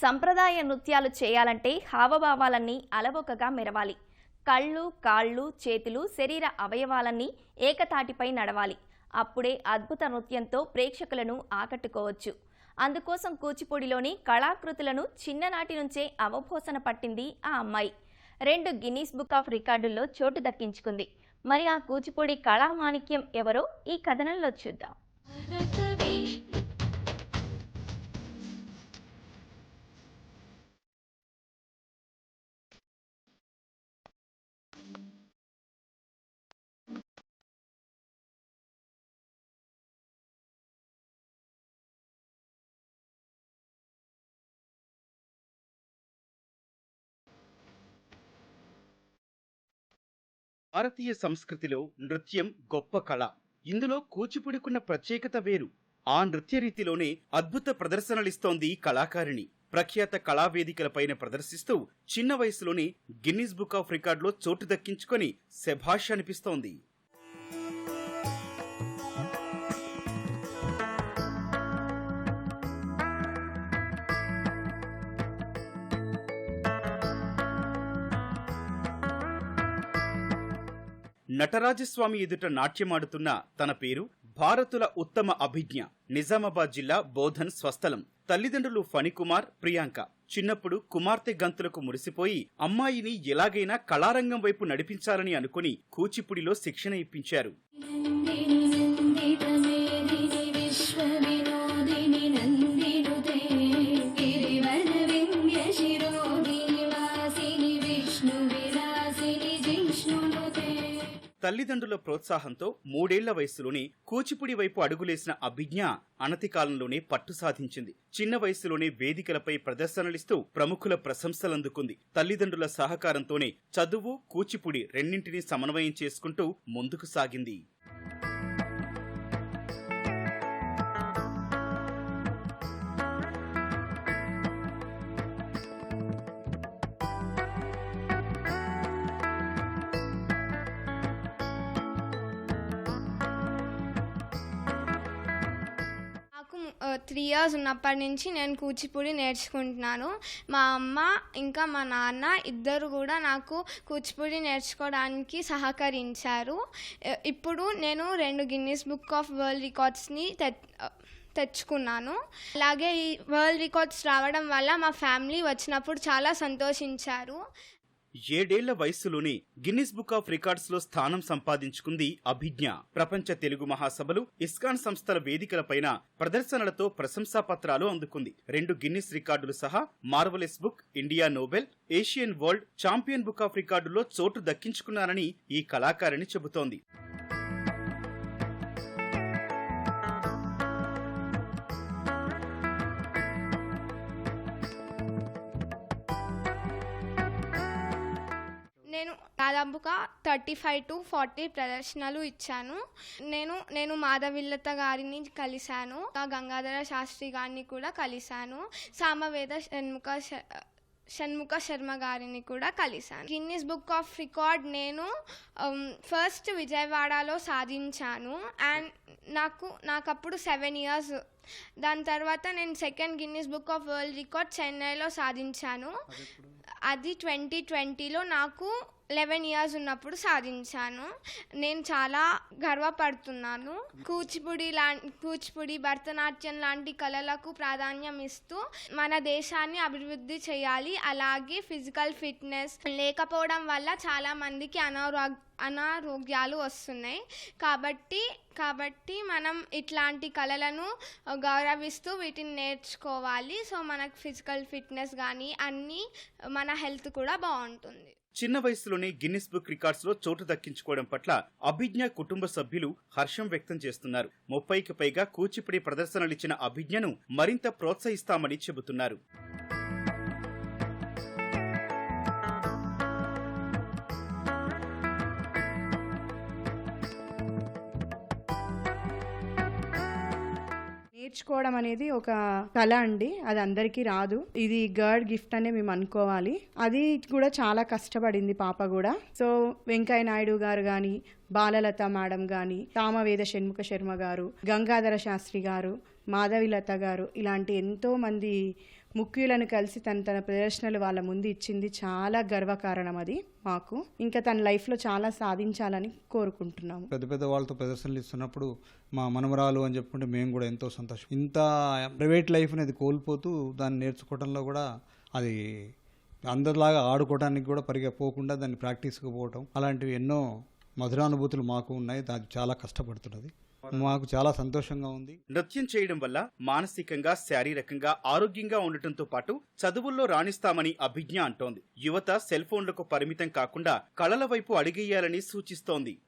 సంప్రదాయ నృత్యాలు చేయాలంటే హావభావాలన్నీ అలవొకగా మెరవాలి. కళ్ళు కాళ్ళు చేతులు శరీర అవయవాలన్నీ ఏకతాటిపై నడవాలి. అప్పుడే అద్భుత నృత్యంతో ప్రేక్షకులను ఆకట్టుకోవచ్చు. అందుకోసం కూచిపూడిలోని కళాకృతులను చిన్ననాటి నుంచే అవబోసన పట్టింది ఆ అమ్మాయి. రెండు గిన్నీస్ బుక్ ఆఫ్ రికార్డుల్లో చోటు దక్కించుకుంది. మరి ఆ కూచిపూడి కళామాణిక్యం ఎవరో ఈ కథనంలో చూద్దాం. భారతీయ సంస్కృతిలో నృత్యం గొప్ప కళ. ఇందులో కూచిపుడికున్న ప్రత్యేకత వేరు. ఆ నృత్య రీతిలోనే అద్భుత ప్రదర్శనలిస్తోంది కళాకారిణి. ప్రఖ్యాత కళావేదికలపైన ప్రదర్శిస్తూ చిన్న వయసులోనే గిన్నిస్ బుక్ ఆఫ్ రికార్డులో చోటు దక్కించుకొని శభాష్ అనిపిస్తోంది. నటరాజస్వామి ఎదుట నాట్యమాడుతున్న తన పేరు భారతుల ఉత్తమ అభిజ్ఞ నిజామాబాద్ జిల్లా బోధన్ స్వస్థలం తల్లిదండ్రులు ఫణికుమార్ ప్రియాంక చిన్నప్పుడు కుమార్తె గంతులకు మురిసిపోయి అమ్మాయిని ఎలాగైనా కళారంగం వైపు నడిపించాలని అనుకుని కూచిపుడిలో శిక్షణ ఇప్పించారు విష్ణు విలాసిని జిష్ణునుతే తల్లిదండ్రుల ప్రోత్సాహంతో మూడేళ్ళ వయసులోనే కూచిపుడి వైపు అడుగులేసిన అభిజ్ఞ అనతి కాలంలోనే పట్టు సాధించింది. చిన్న వయసులోనే వేదికలపై ప్రదర్శనలిస్తూ ప్రముఖుల ప్రశంసలందుకుంది. తల్లిదండ్రుల సహకారంతోనే చదువు కూచిపుడి రెండింటినీ సమన్వయం చేసుకుంటూ ముందుకు సాగింది. త్రీ ఇయర్స్ ఉన్నప్పటి నుంచి నేను కూచిపూడి నేర్చుకుంటున్నాను. మా అమ్మ ఇంకా మా నాన్న ఇద్దరు కూడా నాకు కూచిపూడి నేర్చుకోవడానికి సహకరించారు. ఇప్పుడు నేను రెండు గిన్నీస్ బుక్ ఆఫ్ వరల్డ్ రికార్డ్స్ని తె తెచ్చుకున్నాను. అలాగే ఈ వరల్డ్ రికార్డ్స్ రావడం వల్ల మా ఫ్యామిలీ వచ్చినప్పుడు చాలా సంతోషించారు. ఏడేళ్ళ వయస్సులోనే గిన్నిస్ బుక్ ఆఫ్ రికార్డ్స్లో స్థానం సంపాదించుకుంది అభిజ్ఞ. ప్రపంచ తెలుగు మహాసభలు ఇస్కాన్ సంస్థల వేదికలపైన ప్రదర్శనలతో ప్రశంసా పత్రాలు అందుకుంది. రెండు గిన్నిస్ రికార్డులు సహా marvelous book India noble Asian world champion book of రికార్డులో చోటు దక్కించుకున్నారని ఈ కళాకారిణి చెబుతోంది. నేను దాదాపుగా థర్టీ ఫైవ్ టు ఫార్టీ ప్రదర్శనలు ఇచ్చాను. నేను నేను మాధవిల్లత గారిని కలిశాను. గంగాధర శాస్త్రి గారిని కూడా కలిశాను. సామవేద షణ్ముఖ శ- షణ్ముఖ శర్మ గారిని కూడా కలిశాను. గిన్నీస్ బుక్ ఆఫ్ రికార్డ్ నేను ఫస్ట్ విజయవాడలో సాధించాను. అండ్ నాకు నాకు అప్పుడు సెవెన్ ఇయర్స్. దాని తర్వాత నేను second Guinness book of world record చెన్నైలో సాధించాను. అది ట్వంటీ ట్వంటీలో నాకు లెవెన్ ఇయర్స్ ఉన్నప్పుడు సాధించాను. నేను చాలా గర్వపడుతున్నాను. కూచిపూడి లా కూచిపూడి భరతనాట్యం లాంటి కళలకు ప్రాధాన్యం ఇస్తూ మన దేశాన్ని అభివృద్ధి చేయాలి. అలాగే ఫిజికల్ ఫిట్నెస్ లేకపోవడం వల్ల చాలా మందికి అనారోగ్య అనారోగ్యాలు వస్తున్నాయి. కాబట్టి కాబట్టి మనం ఇట్లాంటి కళలను గౌరవిస్తూ వీటిని నేర్చుకోవాలి. సో మనకు ఫిజికల్ ఫిట్నెస్ కానీ అన్నీ మన హెల్త్ కూడా బాగుంటుంది. చిన్న వయసులోనే గిన్నిస్ బుక్ రికార్డ్స్లో చోటు దక్కించుకోవడం పట్ల అభిజ్ఞ కుటుంబ సభ్యులు హర్షం వ్యక్తం చేస్తున్నారు. ముప్పైకి పైగా కూచిపూడి ప్రదర్శనలిచ్చిన అభిజ్ఞను మరింత ప్రోత్సహిస్తామని చెబుతున్నారు. నేర్చుకోవడం అనేది ఒక కళ అండి. అది అందరికీ రాదు. ఇది గర్డ్ గిఫ్ట్ అనే మేము అనుకోవాలి. అది కూడా చాలా కష్టపడింది పాప కూడా. సో వెంకయ్య నాయుడు గారు కానీ బాలలత మేడం కానీ తామవేద షణ్ముఖ శర్మ గారు గంగాధర శాస్త్రి గారు మాధవిలత గారు ఇలాంటి ఎంతోమంది ముఖ్యులను కలిసి తన తన ప్రదర్శనలు వాళ్ళ ముందు ఇచ్చింది చాలా గర్వకారణం అది మాకు. ఇంకా తన లైఫ్లో చాలా సాధించాలని కోరుకుంటున్నాము. పెద్ద పెద్ద వాళ్ళతో ప్రదర్శనలు ఇస్తున్నప్పుడు మా మనమరాలు అని చెప్పుకుంటే మేము కూడా ఎంతో సంతోషం. ఇంత ప్రైవేట్ లైఫ్ అనేది కోల్పోతూ దాన్ని నేర్చుకోవడంలో కూడా అది అందరిలాగా ఆడుకోవడానికి కూడా పరిగెపోకుండా దాన్ని ప్రాక్టీస్కి పోవటం అలాంటివి ఎన్నో మధురానుభూతులు మాకు ఉన్నాయి. దానికి చాలా కష్టపడుతున్నది. మాకు చాలా సంతోషంగా ఉంది. నృత్యం చేయడం వల్ల మానసికంగా శారీరకంగా ఆరోగ్యంగా ఉండటంతో పాటు చదువుల్లో రాణిస్తామని అభిజ్ఞ అంటోంది. యువత సెల్ ఫోన్లకు పరిమితం కాకుండా కళల వైపు అడిగేయాలని సూచిస్తోంది.